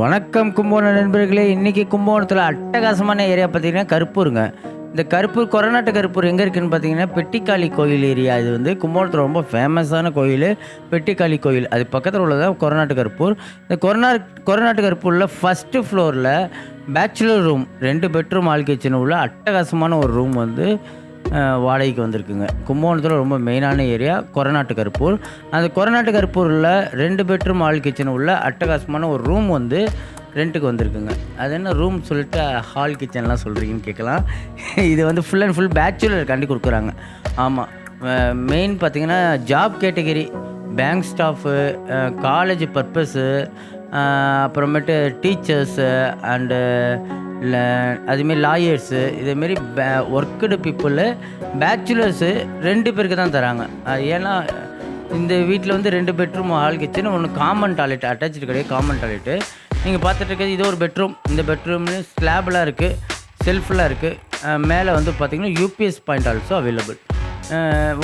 வணக்கம் கும்பகோணம் நண்பர்களே. இன்றைக்கி கும்பகோணத்தில் அட்டகாசமான ஏரியா பார்த்திங்கன்னா கருப்பூருங்க. இந்த கருப்பூர் கொரநாட்டு கருப்பூர் எங்கே இருக்குதுன்னு பார்த்தீங்கன்னா பெட்டிக்காளி கோயில் ஏரியா. இது வந்து கும்பகோணத்தில் ரொம்ப ஃபேமஸான கோயில். பெட்டிக்காளி கோயில். அது பக்கத்தில் உள்ளதான் கொரநாட்டு கருப்பூர். இந்த கொரநா கொரநாட்டு கருப்பூரில் ஃபஸ்ட்டு ஃப்ளோரில் பேச்சுலர் ரூம் ரெண்டு பெட்ரூம் ஆள் கிச்சன் உள்ள அட்டகாசமான ஒரு ரூம் வந்து வாடகைக்கு வந்திருக்குங்க. கும்பகோணத்தில் ரொம்ப மெயினான ஏரியா கொரநாட்டு கருப்பூர். அந்த கொரநாட்டு கருப்பூரில் ரெண்டு பெட்ரூம் ஆள் கிச்சன் உள்ள அட்டகாசமான ஒரு ரூம் வந்து ரெண்ட்டுக்கு வந்திருக்குங்க. அது என்ன ரூம் சொல்லிட்டு ஹால் கிச்சன்லாம் சொல்கிறீங்கன்னு கேட்கலாம். இது வந்து ஃபுல் அண்ட் ஃபுல் பேச்சுலர் கண்டி கொடுக்குறாங்க. ஆமாம் மெயின் பார்த்தீங்கன்னா job category bank staff college purpose அப்புறமேட்டு டீச்சர்ஸு அண்டு அதுமாரி லாயர்ஸு இதேமாரி பே ஒர்க்குடு பீப்புளு பேச்சுலர்ஸு ரெண்டு பேருக்கு தான் தராங்க. ஏன்னா இந்த வீட்டில் வந்து ரெண்டு பெட்ரூம் ஹால் கிச்சன் ஒன்று காமன் டாய்லெட் அட்டாச்சு கிடையாது காமன் டாய்லெட்டு நீங்கள் பார்த்துட்டு இருக்கிறது இது ஒரு பெட்ரூம் இந்த பெட்ரூம்னு ஸ்லாப்லாம் இருக்குது செல்ஃபெலாம் இருக்குது மேலே வந்து பார்த்திங்கன்னா யூபிஎஸ் பாயிண்ட் ஆல்சோ அவைலபிள்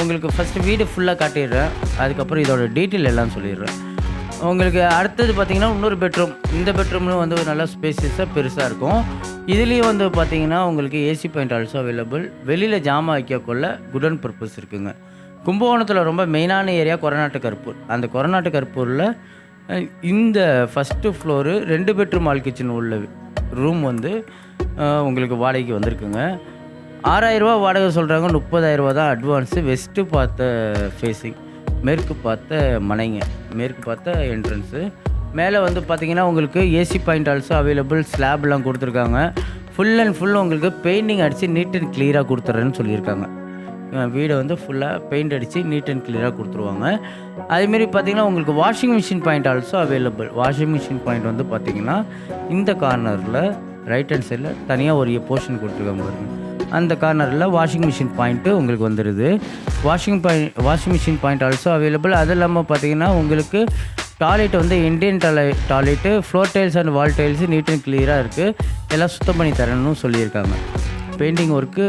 உங்களுக்கு ஃபஸ்ட்டு வீடு ஃபுல்லாக காட்டிடுறேன். அதுக்கப்புறம் இதோட டீட்டெயில் எல்லாம் சொல்லிடுறேன். உங்களுக்கு அடுத்தது பார்த்தீங்கன்னா இன்னொரு பெட்ரூம் இந்த பெட்ரூம்லும் வந்து ஒரு நல்ல ஸ்பேசியஸாக பெருசாக இருக்கும். இதுலேயும் வந்து பார்த்தீங்கன்னா உங்களுக்கு ஏசி பாயிண்ட் ஆல்சோ அவைலபிள் வெளியில் ஜாமான் வைக்கக்குள்ள குடன் பர்பஸ் இருக்குங்க. கும்பகோணத்தில் ரொம்ப மெயினான ஏரியா கொரநாட்டு கருப்பூர். அந்த கொரநாட்டு கருப்பூரில் இந்த ஃபஸ்ட்டு ஃப்ளோரு ரெண்டு பெட்ரூம் ஆல் கிச்சன் உள்ள ரூம் வந்து உங்களுக்கு வாடகைக்கு வந்திருக்குங்க. ஆறாயிரரூபா வாடகை சொல்கிறாங்க முப்பதாயிரரூபா தான் அட்வான்ஸு வெஸ்ட்டு பார்த்த ஃபேஸிங் மேற்கு பார்த்த மனைங்க மேற்கு பார்த்த என்ட்ரன்ஸு மேலே வந்து பார்த்தீங்கன்னா உங்களுக்கு ஏசி பாயிண்ட் ஆல்சோ அவைலபிள் ஸ்லாப்லாம் கொடுத்துருக்காங்க. ஃபுல் அண்ட் ஃபுல் உங்களுக்கு பெயிண்டிங் அடித்து நீட் அண்ட் கிளியராக கொடுத்துட்றேன்னு சொல்லியிருக்காங்க. வீடை வந்து ஃபுல்லாக பெயிண்ட் அடித்து நீட் அண்ட் கிளியராக கொடுத்துருவாங்க. அதேமாரி பார்த்தீங்கன்னா உங்களுக்கு washing machine point also available washing machine point வந்து பார்த்தீங்கன்னா இந்த கார்னரில் ரைட் ஹேண்ட் சைடில் தனியாக ஒரு போர்ஷன் கொடுத்துருக்காங்க பாருங்கள் அந்த கார்னரில் வாஷிங் மிஷின் பாயிண்ட்டு உங்களுக்கு வந்துடுது washing point washing machine point also available அது இல்லாமல் பார்த்தீங்கன்னா உங்களுக்கு டாய்லெட் வந்து Indian toilet toilet floor tiles and wall tiles neat and கிளியராக இருக்குது எல்லாம் சுத்தம் பண்ணி தரணும்னு சொல்லியிருக்காங்க. பெயிண்டிங் ஒர்க்கு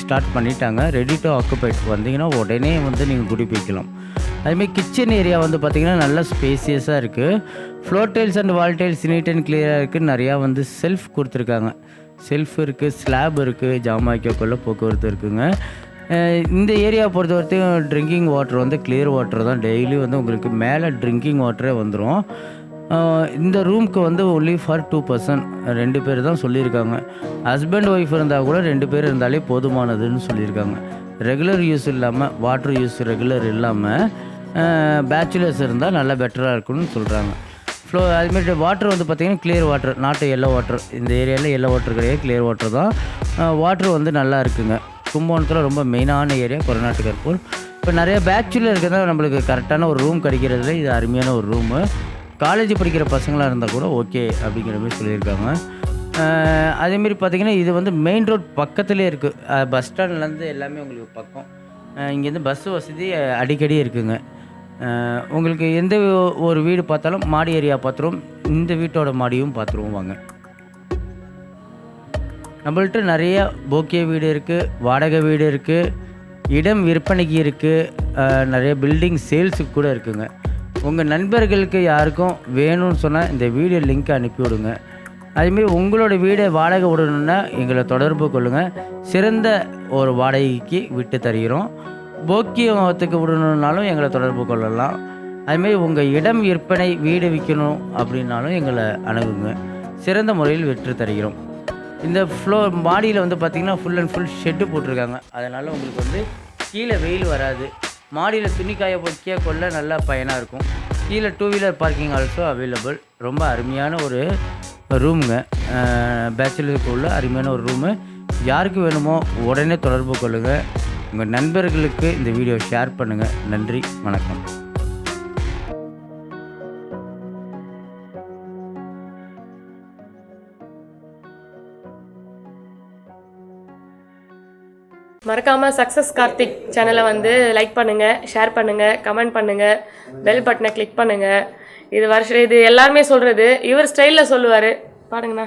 ஸ்டார்ட் பண்ணிட்டாங்க. ரெடி டு ஆக்குபைட் வந்தீங்கன்னா உடனே வந்து நீங்கள் குடிப்பிக்கலாம் அதுமாதிரி கிச்சன் ஏரியா வந்து பார்த்திங்கன்னா நல்லா ஸ்பேசியஸாக இருக்குது floor tiles and wall tiles neat and கிளியராக இருக்குது நிறையா வந்து செல்ஃப் கொடுத்துருக்காங்க. செல்ஃப் இருக்குது ஸ்லாப் இருக்குது ஜாமாய்க்கக்குள்ள போக்குவரத்து இருக்குங்க. இந்த ஏரியா பொறுத்த வரைக்கும் ட்ரிங்கிங் வாட்டர் வந்து கிளியர் வாட்டர் தான். டெய்லி வந்து உங்களுக்கு மேலே ட்ரிங்கிங் வாட்டரே வந்துடும் இந்த ரூம்க்கு வந்து ஒன்லி ஃபார் டூ பர்சன் ரெண்டு பேர் தான் சொல்லியிருக்காங்க. ஹஸ்பண்ட் ஒய்ஃப் இருந்தால் கூட ரெண்டு பேர் இருந்தாலே போதுமானதுன்னு சொல்லியிருக்காங்க. ரெகுலர் யூஸ் இல்லாமல் வாட்டர் யூஸ் ரெகுலர் இல்லாமல் பேச்சுலர்ஸ் இருந்தால் நல்லா பெட்டராக இருக்கும்னு சொல்கிறாங்க ஃப்ளோ அதுமாரி வாட்டர் வந்து பார்த்திங்கன்னா கிளியர் வாட்டர் நாட்டு எல்லோ வாட்டர் இந்த ஏரியாவில் எல்லோ வாட்டர் கிடையாது கிளியர் வாட்டர் தான். வாட்டர் வந்து நல்லா இருக்குங்க. கும்பகோணத்தில் ரொம்ப மெயினான ஏரியா கொரநாட்டு கற்பூர் இப்போ நிறைய பேச்சுலர் இருக்கிறதா நம்மளுக்கு கரெக்டான ஒரு ரூம் கிடைக்கிறதுல இது அருமையான ஒரு ரூமு காலேஜ் படிக்கிற பசங்களாக இருந்தால் கூட ஓகே அப்படிங்கிற மாதிரி சொல்லியிருக்காங்க. அதேமாரி பார்த்திங்கன்னா இது வந்து மெயின் ரோட் பக்கத்துலேயே இருக்குது பஸ் ஸ்டாண்ட்லேருந்து எல்லாமே உங்களுக்கு பக்கம். இங்கேருந்து பஸ் வசதி அடிக்கடி இருக்குங்க. உங்களுக்கு எந்த ஒரு வீடு பார்த்தாலும் மாடி ஏரியா பார்த்துருவோம் இந்த வீட்டோட மாடியும் பார்த்துருவோம் வாங்க. நம்மள்ட்ட நிறைய போக்கிய வீடு இருக்குது வாடகை வீடு இருக்குது இடம் விற்பனைக்கு இருக்குது நிறைய பில்டிங் சேல்ஸுக்கு கூட இருக்குங்க. உங்கள் நண்பர்களுக்கு யாருக்கும் வேணும்னு சொன்னால் இந்த வீடியோ லிங்க் அனுப்பிவிடுங்க. அதேமாரி உங்களோட வீடை வாடகை விடணுன்னா எங்களை தொடர்பு கொள்ளுங்கள் சிறந்த ஒரு வாடகைக்கு விட்டு தருகிறோம். போக்கியத்துக்கு விடணுன்னாலும் எங்களை தொடர்பு கொள்ளலாம். அதுமாரி உங்கள் இடம் விற்பனை வீடு விற்கணும் அப்படின்னாலும் எங்களை அணுகுங்க. சிறந்த முறையில் விற்று தருகிறோம். இந்த ஃப்ளோர் மாடியில் வந்து பார்த்திங்கன்னா ஃபுல் அண்ட் ஃபுல் ஷெட்டு போட்டிருக்காங்க. அதனால் உங்களுக்கு வந்து கீழே வெயில் வராது. மாடியில் துணி காய வைக்க கொள்ள நல்லா பயனாக இருக்கும். கீழே two wheeler parking also available ரொம்ப அருமையான ஒரு ரூமுங்க பேச்சுலருக்கு உள்ள அருமையான ஒரு ரூமு யாருக்கு வேணுமோ உடனே தொடர்பு கொள்ளுங்கள் உங்கள் நண்பர்களுக்கு இந்த வீடியோ ஷேர் பண்ணுங்கள் நன்றி வணக்கம். மறக்காமல் சக்ஸஸ் கார்த்திக் சேனலை வந்து லைக் பண்ணுங்கள் ஷேர் பண்ணுங்கள் கமெண்ட் பண்ணுங்கள் பெல் பட்டனை கிளிக் பண்ணுங்கள் இது வருஷம் இது எல்லாருமே சொல்கிறது இவர் ஸ்டைலில் சொல்லுவார். பாடுங்கண்ணா